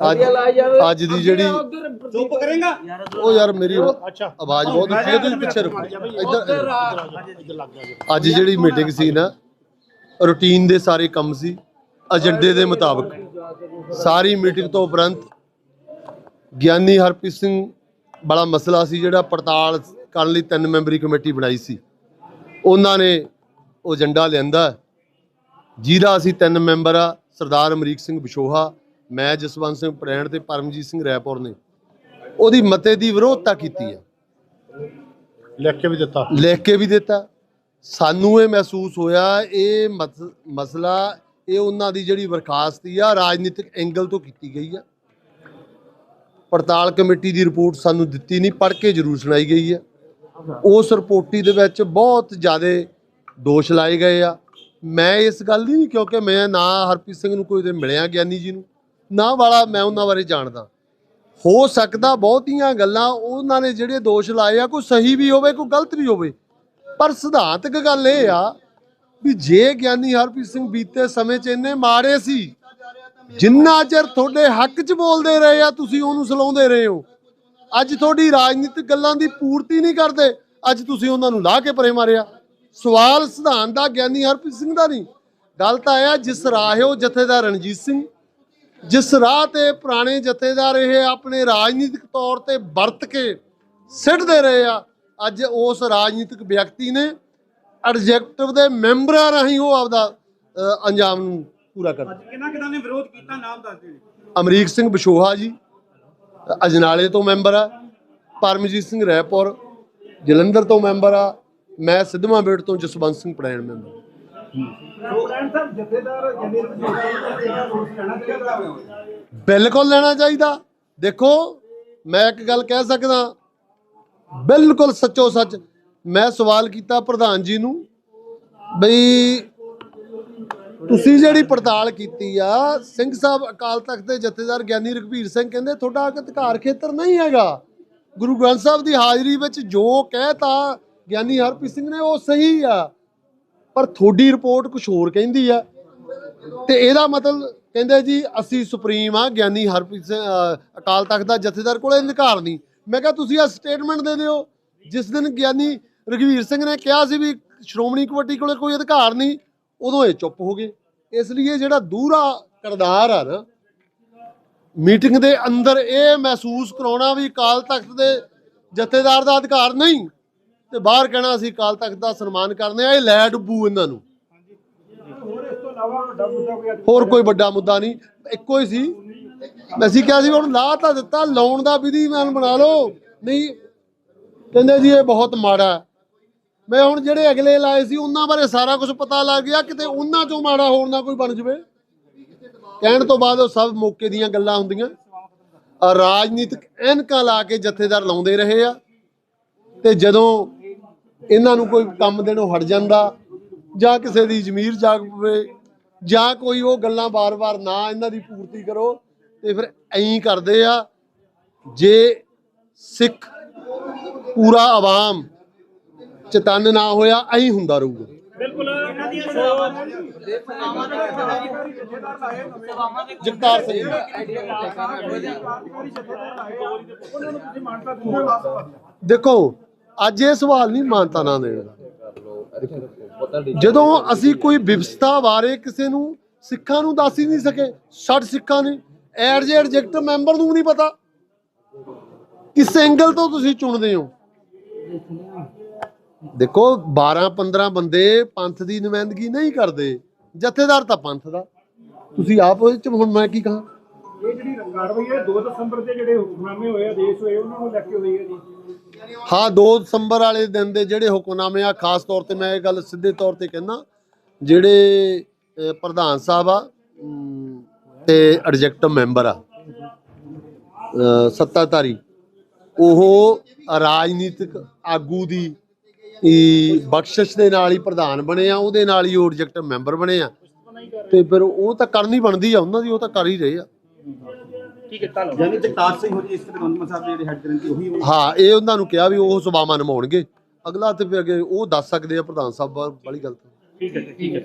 ਅੱਜ ਅੱਜ ਦੀ ਜਿਹੜੀ ਚੁੱਪ ਕਰੇਗਾ? ਉਹ ਯਾਰ ਮੇਰੀ ਆਵਾਜ਼ ਬਹੁਤ ਉੱਚੀ ਹੈ ਤੁਸੀਂ ਪਿੱਛੇ ਰੱਖੋ ਇੱਧਰ ਅੱਜ ਜਿਹੜੀ ਮੀਟਿੰਗ ਸੀ ਨਾ ਰੂਟੀਨ ਦੇ ਸਾਰੇ ਕੰਮ ਸੀ ਏਜੰਡੇ ਦੇ ਮੁਤਾਬਕ। ਸਾਰੀ ਮੀਟਿੰਗ ਤੋਂ ਉਪਰੰਤ ਗਿਆਨੀ ਹਰਪ੍ਰੀਤ ਸਿੰਘ ਬੜਾ ਮਸਲਾ ਸੀ ਜਿਹੜਾ ਪੜਤਾਲ ਕਰਨ ਲਈ ਤਿੰਨ ਮੈਂਬਰੀ ਕਮੇਟੀ ਬਣਾਈ ਸੀ। ਉਹਨਾਂ ਨੇ ਉਹ ਏਜੰਡਾ ਲਿਆਂਦਾ। ਜਿਹਦਾ ਅਸੀਂ ਤਿੰਨ ਮੈਂਬਰ ਆ ਸਰਦਾਰ ਅਮਰੀਕ ਸਿੰਘ ਬਿਸ਼ੋਹਾ ਮੈਂ ਜਸਵੰਤ ਸਿੰਘ ਪ੍ਰੈਣ ਤੇ ਪਰਮਜੀਤ ਸਿੰਘ ਰੈਪੁਰ ਨੇ ਉਹਦੀ ਮਤੇ ਦੀ ਵਿਰੋਧਤਾ ਕੀਤੀ ਹੈ। ਲਿਖ ਕੇ ਵੀ ਦਿੱਤਾ। ਲਿਖ ਕੇ ਵੀ ਦਿੱਤਾ। ਸਾਨੂੰ ਇਹ ਮਹਿਸੂਸ ਹੋਇਆ ਇਹ ਮਸ- ਮਸਲਾ ਇਹ ਉਹਨਾਂ ਦੀ ਜਿਹੜੀ ਬਰਖਾਸਤੀ ਆ ਰਾਜਨੀਤਿਕ ਐਂਗਲ ਤੋਂ ਕੀਤੀ ਗਈ ਆ। ਪੜਤਾਲ ਕਮੇਟੀ ਦੀ ਰਿਪੋਰਟ ਸਾਨੂੰ ਦਿੱਤੀ ਨਹੀਂ ਪੜ੍ਹ ਕੇ ਜ਼ਰੂਰ ਸੁਣਾਈ ਗਈ ਆ। ਉਸ ਰਿਪੋਰਟੀ ਦੇ ਵਿੱਚ ਬਹੁਤ ਜ਼ਿਆਦਾ ਦੋਸ਼ ਲਾਏ ਗਏ ਆ। ਮੈਂ ਇਸ ਗੱਲ ਦੀ ਨਹੀਂ ਕਿਉਂਕਿ ਮੈਂ ਨਾ ਹਰਪ੍ਰੀਤ ਸਿੰਘ ਨੂੰ ਕੋਈ ਤੇ ਮਿਲਿਆ ਗਿਆਨੀ ਜੀ ਨੂੰ। ਨਾ ਵਾਲਾ ਮੈਂ ਉਹਨਾਂ ਬਾਰੇ ਜਾਣਦਾ। ਹੋ ਸਕਦਾ ਬਹੁਤੀਆਂ ਗੱਲਾਂ ਉਹਨਾਂ ਨੇ ਜਿਹੜੇ ਦੋਸ਼ ਲਾਏ ਆ, ਕੋਈ ਸਹੀ ਵੀ ਹੋਵੇ, ਕੋਈ ਗਲਤ ਵੀ ਹੋਵੇ। ਪਰ ਸਿਧਾਂਤਕ ਗੱਲ ਇਹ ਆ ਵੀ ਜੇ ਗਿਆਨੀ ਹਰਪ੍ਰੀਤ ਸਿੰਘ ਬੀਤੇ ਸਮੇਂ 'ਚ ਇੰਨੇ ਮਾੜੇ ਸੀ, ਜਿੰਨਾ ਚਿਰ ਤੁਹਾਡੇ ਹੱਕ 'ਚ ਬੋਲਦੇ ਰਹੇ ਆ, ਤੁਸੀਂ ਉਹਨੂੰ ਸਲਾਉਂਦੇ ਰਹੇ ਹੋ। ਅੱਜ ਤੁਹਾਡੀ ਰਾਜਨੀਤਿਕ ਗੱਲਾਂ ਦੀ ਪੂਰਤੀ ਨਹੀਂ ਕਰਦੇ, ਅੱਜ ਤੁਸੀਂ ਉਹਨਾਂ ਨੂੰ ਲਾ ਕੇ ਪਰੇ ਮਾਰਿਆ। ਸਵਾਲ ਸਿਧਾਂਤ ਦਾ ਗਿਆਨੀ ਹਰਪ੍ਰੀਤ ਸਿੰਘ ਦਾ ਨਹੀਂ। ਗੱਲ ਤਾਂ ਆਇਆ ਜਿਸ ਰਾਹੇ ਰਾਹਿਓ ਜਥੇਦਾਰ ਰਣਜੀਤ ਸਿੰਘ ਜਿਸ ਰਾਹ ਤੇ ਪੁਰਾਣੇ ਜਥੇਦਾਰ ਇਹ ਆਪਣੇ ਰਾਜਨੀਤਿਕ ਤੌਰ ਤੇ ਵਰਤ ਕੇ ਸਿੱਟਦੇ ਰਹੇ ਆ ਅੱਜ ਉਸ ਰਾਜਨੀਤਿਕ ਵਿਅਕਤੀ ਨੇ ਐਡਜੈਕਟਿਵ ਦੇ ਮੈਂਬਰਾਂ ਰਾਹੀਂ ਉਹ ਆਪਦਾ ਅੰਜਾਮ ਨੂੰ ਪੂਰਾ ਕਰ ਕਿਹਨਾਂ ਕਿਹਨਾਂ ਨੇ ਵਿਰੋਧ ਕੀਤਾ ਨਾਮ ਦੱਸ ਦਿਓ ਅਮਰੀਕ ਸਿੰਘ ਬਿਸ਼ੋਹਾ ਜੀ ਅਜਨਾਲੇ ਤੋਂ ਮੈਂਬਰ ਆ ਪਰਮਜੀਤ ਸਿੰਘ ਰੈਪੁਰ ਜਲੰਧਰ ਤੋਂ ਮੈਂਬਰ ਆ ਮੈਂ ਸਿੱਧਵਾਂ ਬੇੜ ਤੋਂ ਜਸਵੰਤ ਸਿੰਘ ਪੜੈਣ ਮੈਂਬਰ। ਬਿਲਕੁਲ ਲੈਣਾ ਚਾਹੀਦਾ। ਦੇਖੋ, ਮੈਂ ਇੱਕ ਗੱਲ ਕਹਿ ਸਕਦਾ, ਬਿਲਕੁਲ ਸੱਚੋ ਸੱਚ ਮੈਂ ਸਵਾਲ ਕੀਤਾ ਪ੍ਰਧਾਨ ਜੀ ਨੂੰ ਬਈ ਤੁਸੀਂ ਜਿਹੜੀ ਪੜਤਾਲ ਕੀਤੀ ਆ, ਸਿੰਘ ਸਾਹਿਬ ਅਕਾਲ ਤਖਤ ਦੇ ਜਥੇਦਾਰ ਗਿਆਨੀ ਰਘਬੀਰ ਸਿੰਘ ਕਹਿੰਦੇ, ਤੁਹਾਡਾ ਅਧਿਕਾਰ ਖੇਤਰ ਨਹੀਂ ਹੈਗਾ। ਗੁਰੂ ਗ੍ਰੰਥ ਸਾਹਿਬ ਦੀ ਹਾਜ਼ਰੀ ਵਿੱਚ ਜੋ ਕਹਿਤਾ ਗਿਆਨੀ ਹਰਪ੍ਰੀਤ ਸਿੰਘ ਨੇ, ਉਹ ਸਹੀ ਆ। ਪਰ ਤੁਹਾਡੀ ਰਿਪੋਰਟ ਕੁਝ ਹੋਰ ਕਹਿੰਦੀ ਆ। ਤੇ ਇਹਦਾ ਮਤਲਬ ਕਹਿੰਦੇ ਜੀ, ਅਸੀਂ ਸੁਪਰੀਮ ਆ, ਗਿਆਨੀ ਹਰਪ੍ਰੀਤ ਸਿੰਘ ਅਕਾਲ ਤਖਤ ਦਾ ਜਥੇਦਾਰ ਕੋਲੇ ਅਧਿਕਾਰ ਨਹੀਂ। ਮੈਂ ਕਿਹਾ, ਤੁਸੀਂ ਆ ਸਟੇਟਮੈਂਟ ਦੇ ਦਿਓ। ਜਿਸ ਦਿਨ ਗਿਆਨੀ ਰਘਵੀਰ ਸਿੰਘ ਨੇ ਕਿਹਾ ਸੀ ਵੀ ਸ਼੍ਰੋਮਣੀ ਕਮੇਟੀ ਕੋਲੇ ਕੋਈ ਅਧਿਕਾਰ ਨਹੀਂ, ਉਦੋਂ ਇਹ ਚੁੱਪ ਹੋ ਗਏ। ਇਸ ਲਈ ਇਹ ਜਿਹੜਾ ਦੂਰਾ ਕਰਦਾਰ ਆ ਨਾ, ਮੀਟਿੰਗ ਦੇ ਅੰਦਰ ਇਹ ਮਹਿਸੂਸ ਕਰਾਉਣਾ ਵੀ ਅਕਾਲ ਤਖਤ ਦੇ ਜਥੇਦਾਰ ਦਾ ਅਧਿਕਾਰ ਨਹੀਂ। ਤੇ ਬਾਹਰ ਕਹਿਣਾ ਅਸੀਂ ਅਕਾਲ ਤਖਤ ਦਾ ਸਨਮਾਨ ਕਰਦੇ ਆ ਇਹ ਲੈ ਡੁੱਬੂ ਇਹਨਾਂ ਨੂੰ। ਹੋਰ ਕੋਈ ਵੱਡਾ ਮੁੱਦਾ ਨਹੀਂ, ਇੱਕੋ ਹੀ ਸੀ। ਅਸੀਂ ਕਿਹਾ ਸੀ ਹੁਣ ਲਾ ਤਾਂ ਦਿੱਤਾ, ਲਾਉਣ ਦਾ ਵਿਧੀਮਾਨ ਬਣਾ ਲਓ। ਨਹੀਂ, ਕਹਿੰਦੇ ਜੀ ਇਹ ਬਹੁਤ ਮਾੜਾ ਮੈਂ ਹੁਣ ਜਿਹੜੇ ਅਗਲੇ ਲਾਏ ਸੀ, ਉਹਨਾਂ ਬਾਰੇ ਸਾਰਾ ਕੁਝ ਪਤਾ ਲੱਗ ਗਿਆ, ਕਿਤੇ ਉਹਨਾਂ ਚੋਂ ਮਾੜਾ ਹੋਣ ਨਾ ਕੋਈ ਬਣ ਜਵੇ। ਕਹਿਣ ਤੋਂ ਬਾਅਦ ਉਹ ਸਭ ਮੌਕੇ ਦੀਆਂ ਗੱਲਾਂ ਹੁੰਦੀਆਂ। ਰਾਜਨੀਤਿਕ ਐਨਕਾਂ ਲਾ ਕੇ ਜਥੇਦਾਰ ਲਾਉਂਦੇ ਰਹੇ ਆ। ਤੇ ਜਦੋਂ ਇਹਨਾਂ ਨੂੰ ਕੋਈ ਕੰਮ ਦੇਣੋਂ ਹਟ ਜਾਂਦਾ ਜਾਂ ਕਿਸੇ ਦੀ ਜ਼ਮੀਰ ਜਾਗ ਪਵੇ ਜਾਂ ਕੋਈ ਉਹ ਗੱਲਾਂ ਬਾਰ-ਬਾਰ ਨਾ ਇਹਨਾਂ ਦੀ ਪੂਰਤੀ ਕਰੋ ਤੇ ਫਿਰ ਐਂ ਕਰਦੇ ਆ ਜੇ ਸਿੱਖ ਪੂਰਾ ਆਵਾਮ ਚਤਨ ਨਾ ਹੋਇਆ ਐਂ ਹੁੰਦਾ ਰਹੂਗਾ। ਬਿਲਕੁਲ। ਜਗਤਾਰ ਸਿੰਘ ਦੇਖੋ ਅੱਜ ਇਹ ਸਵਾਲ ਨਹੀਂ ਮਾਨਤਾ ਨਾ ਦੇਣ ਦਾ। ਜਦੋਂ ਅਸੀਂ ਕੋਈ ਵਿਵਸਥਾ ਬਾਰੇ ਕਿਸੇ ਨੂੰ, ਸਿੱਖਾਂ ਨੂੰ ਦੱਸ ਹੀ ਨਹੀਂ ਸਕੇ ਛੱਡ ਸਿੱਖਾਂ ਨੇ ਐਡ ਜੇ ਐਡਜੈਕਟ ਮੈਂਬਰ ਨੂੰ ਨਹੀਂ ਪਤਾ। ਕਿਸ ਐਂਗਲ ਤੋਂ ਤੁਸੀਂ ਚੁਣਦੇ ਹੋ? ਦੇਖੋ 12 15 ਬੰਦੇ ਪੰਥ ਦੀ ਨੁਮਾਇੰਦਗੀ ਨਹੀਂ ਕਰਦੇ। ਜਥੇਦਾਰ ਤਾਂ ਪੰਥ ਦਾ। ਤੁਸੀਂ ਆਪ ਉਹਦੇ ਚ ਹੁਣ ਮੈਂ ਕੀ ਕਹਾਂ? ਇਹ ਜਿਹੜੀ ਕਾਰਵਾਈ ਹੈ 2 ਦਸੰਬਰ ਦੇ ਜਿਹੜੇ ਹੁਕਮਨਾਮੇ ਹੋਏ ਆਦੇਸ਼ ਹੋਏ, ਉਹਨਾਂ ਨੂੰ ਲੈ ਕੇ ਹੋਈ ਹੈ ਜੀ। ਹਾਂ 2 ਦਸੰਬਰ ਵਾਲੇ ਦਿਨ ਦੇ ਜਿਹੜੇ ਹੁਕਮਨਾਮੇ ਆ ਖਾਸ ਤੌਰ ਤੇ ਮੈਂ ਇਹ ਗੱਲ ਸਿੱਧੇ ਤੌਰ ਤੇ ਕਹਿੰਦਾ ਜਿਹੜੇ ਅਹ, ਪ੍ਰਧਾਨ ਸਾਹਿਬ ਆ ਤੇ ਐਡਜੈਕਟਿਵ ਮੈਂਬਰ ਆ ਸੱਤਾਧਾਰੀ ਉਹ ਰਾਜਨੀਤਿਕ ਆਗੂ ਦੀ ਹੀ ਬਖਸ਼ਿਸ਼ ਦੇ ਨਾਲ ਹੀ ਪ੍ਰਧਾਨ ਬਣੇ ਆ ਉਹਦੇ ਨਾਲ ਹੀ ਉਹ ਐਡਜੈਕਟਿਵ ਮੈਂਬਰ ਬਣੇ ਆ। ਤੇ ਫਿਰ ਉਹ ਤਾਂ ਕਰਨੀ ਬਣਦੀ ਆ ਉਹਨਾਂ ਦੀ ਉਹ ਤਾਂ ਕਰ ਹੀ ਰਹੇ ਆ। ਯਾਨੀ ਜਗਤਾਰ ਸਿੰਘ ਹੋ ਜੀ ਇਸ ਤੇ ਗਵਰਨਮੈਂਟ ਸਾਹਿਬ ਦੇ ਜਿਹੜੇ ਹੈੱਡ ਕਰਨ ਦੀ ਉਹੀ ਹੋਣਗੇ। ਹਾਂ ਇਹ ਉਹਨਾਂ ਨੂੰ ਕਿਹਾ ਵੀ ਉਹ ਸਭਾਵਾਂ ਨਿਭਾਉਣਗੇ। ਅਗਲਾ ਤੇ ਫਿਰ ਅੱਗੇ ਉਹ ਦੱਸ ਸਕਦੇ ਆ ਪ੍ਰਧਾਨ ਸਾਹਿਬ ਵਾਲੀ ਗੱਲ ਤਾਂ ਠੀਕ ਹੈ ਠੀਕ ਹੈ।